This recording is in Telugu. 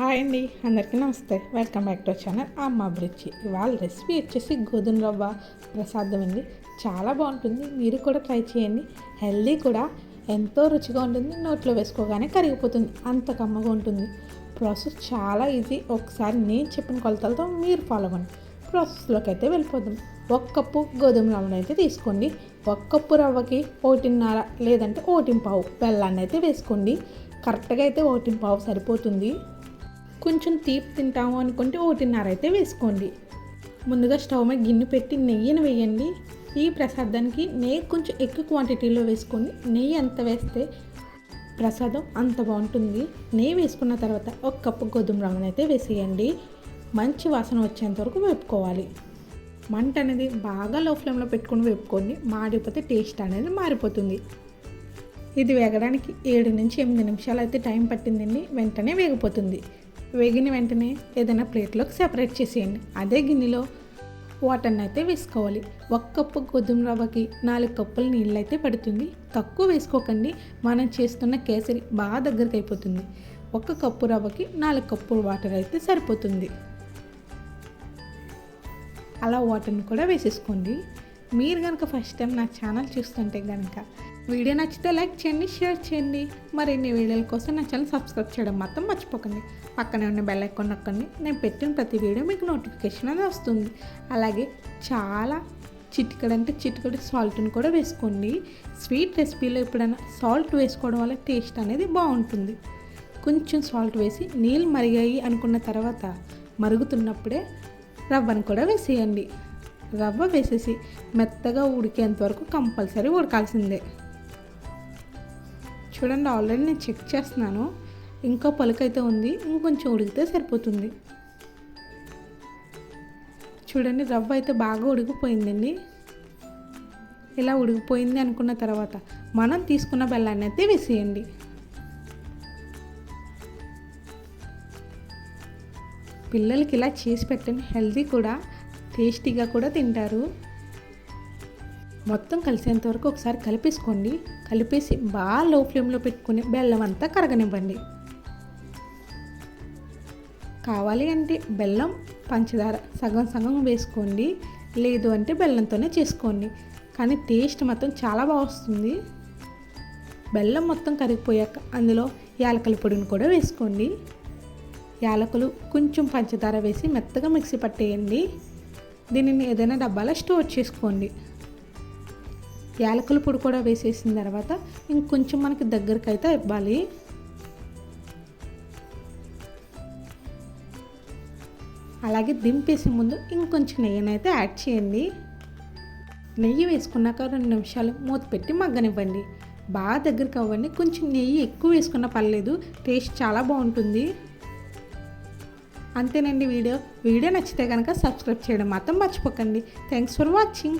హాయ్ అండి అందరికీ నమస్తే. వెల్కమ్ బ్యాక్ టు ఛానల్ అమ్మ అభిరుచి ఇవాళ రెసిపీ వచ్చేసి గోధుమ రవ్వ ప్రసాదం అండి. చాలా బాగుంటుంది. మీరు కూడా ట్రై చేయండి. హెల్దీ కూడా. ఎంతో రుచిగా ఉంటుంది. నోట్లో వేసుకోగానే కరిగిపోతుంది. అంత కమ్మగా ఉంటుంది. ప్రాసెస్ చాలా ఈజీ ఒకసారి నేను చెప్పిన కొలతలతో మీరు ఫాలో అవ్వండి. ప్రాసెస్లోకి అయితే వెళ్ళిపోదాం. ఒక కప్పు గోధుమ రవ్వను అయితే తీసుకోండి. ఒక కప్పు రవ్వకి ఒకటిన్నర లేదంటే ఓటింపావు బెల్లాన్ని అయితే వేసుకోండి. కరెక్ట్గా అయితే ఓటింపావు సరిపోతుంది. కొంచెం తీపి తింటాము అనుకుంటే ఒకటిన్నర అయితే వేసుకోండి. ముందుగా స్టవ్ మీద గిన్నె పెట్టి నెయ్యిని వేయండి. ఈ ప్రసాదానికి నెయ్యి కొంచెం ఎక్కువ క్వాంటిటీలో వేసుకోండి. నెయ్యి ఎంత వేస్తే ప్రసాదం అంత బాగుంటుంది. నెయ్యి వేసుకున్న తర్వాత ఒక కప్పు గోధుమ రవ్వను అయితే వేసేయండి. మంచి వాసన వచ్చేంత వరకు వేపుకోవాలి. మంట అనేది బాగా లో ఫ్లేమ్లో పెట్టుకొని వేపుకోండి. మాడిపోతే టేస్ట్ అనేది మారిపోతుంది. ఇది వేగడానికి ఏడు నుంచి ఎనిమిది నిమిషాలు అయితే టైం పట్టిందండి. వెంటనే వేగిపోతుంది. వేగిన వెంటనే ఏదైనా ప్లేట్లోకి సెపరేట్ చేసేయండి. అదే గిన్నెలో వాటర్ని అయితే వేసుకోవాలి. ఒక కప్పు గోధుమ రవ్వకి నాలుగు కప్పుల నీళ్ళు అయితే పడుతుంది. తక్కువ వేసుకోకండి. మనం చేస్తున్న కేసరి బాగా దగ్గరికి అయిపోతుంది. ఒక కప్పు రవ్వకి నాలుగు కప్పు వాటర్ అయితే సరిపోతుంది. అలా వాటర్ని కూడా వేసేసుకోండి. మీరు కనుక ఫస్ట్ టైం నా ఛానల్ చూస్తుంటే కనుక వీడియో నచ్చితే లైక్ చేయండి షేర్ చేయండి. మరిన్ని వీడియోల కోసం నా ఛానల్ సబ్స్క్రైబ్ చేయడం మాత్రం మర్చిపోకండి. పక్కనే ఉన్న బెల్ ఐకాన్ నొక్కండి. నేను పెట్టిన ప్రతి వీడియో మీకు నోటిఫికేషన్ అనేది వస్తుంది. అలాగే చాలా చిటికడ అంటే చిటికడు సాల్ట్ని కూడా వేసుకోండి. స్వీట్ రెసిపీలో ఎప్పుడైనా సాల్ట్ వేసుకోవడం వల్ల టేస్ట్ అనేది బాగుంటుంది. కొంచెం సాల్ట్ వేసి నీళ్ళు మరిగాయి అనుకున్న తర్వాత మరుగుతున్నప్పుడే రవ్వను కూడా వేసేయండి. రవ్వ వేసేసి మెత్తగా ఉడికేంత వరకు కంపల్సరీ ఉడకాల్సిందే. చూడండి ఆల్రెడీ నేను చెక్ చేస్తున్నాను. ఇంకా పలుకైతే ఉంది ఇంకొంచెం ఉడికితే సరిపోతుంది. చూడండి రవ్వ అయితే బాగా ఉడికిపోయిందండి. ఇలా ఉడికిపోయింది అనుకున్న తర్వాత మనం తీసుకున్న బెల్లాన్ని అయితే వేసేయండి. పిల్లలకి ఇలా చేసి పెట్టండి హెల్దీ కూడా. టేస్టీగా కూడా తింటారు. మొత్తం కలిసేంత వరకు ఒకసారి కలిపేసుకోండి. కలిపేసి బాగా లో ఫ్లేమ్లో పెట్టుకుని బెల్లం అంతా కరగనివ్వండి. కావాలి అంటే బెల్లం పంచదార సగం సగం వేసుకోండి. లేదు అంటే బెల్లంతోనే చేసుకోండి. కానీ టేస్ట్ మాత్రం చాలా బాగా వస్తుంది. బెల్లం మొత్తం కరిగిపోయాక అందులో యాలకల పొడిని కూడా వేసుకోండి. యాలకులు కొంచెం పంచదార వేసి మెత్తగా మిక్సీ పట్టేయండి. దీనిని ఏదైనా డబ్బాలో స్టోర్ చేసుకోండి. యాలకుల పొడి కూడా వేసేసిన తర్వాత ఇంకొంచెం మనకి దగ్గరికి అయితే ఇవ్వాలి. అలాగే దింపేసే ముందు ఇంకొంచెం నెయ్యిని అయితే యాడ్ చేయండి. నెయ్యి వేసుకున్నాక రెండు నిమిషాలు మూత పెట్టి మగ్గనివ్వండి. బాగా దగ్గరికి అవ్వండి కొంచెం నెయ్యి ఎక్కువ వేసుకున్న పర్లేదు. టేస్ట్ చాలా బాగుంటుంది. అంతేనండి వీడియో. వీడియో నచ్చితే కనుక సబ్స్క్రైబ్ చేయడం మాత్రం మర్చిపోకండి. Thanks for watching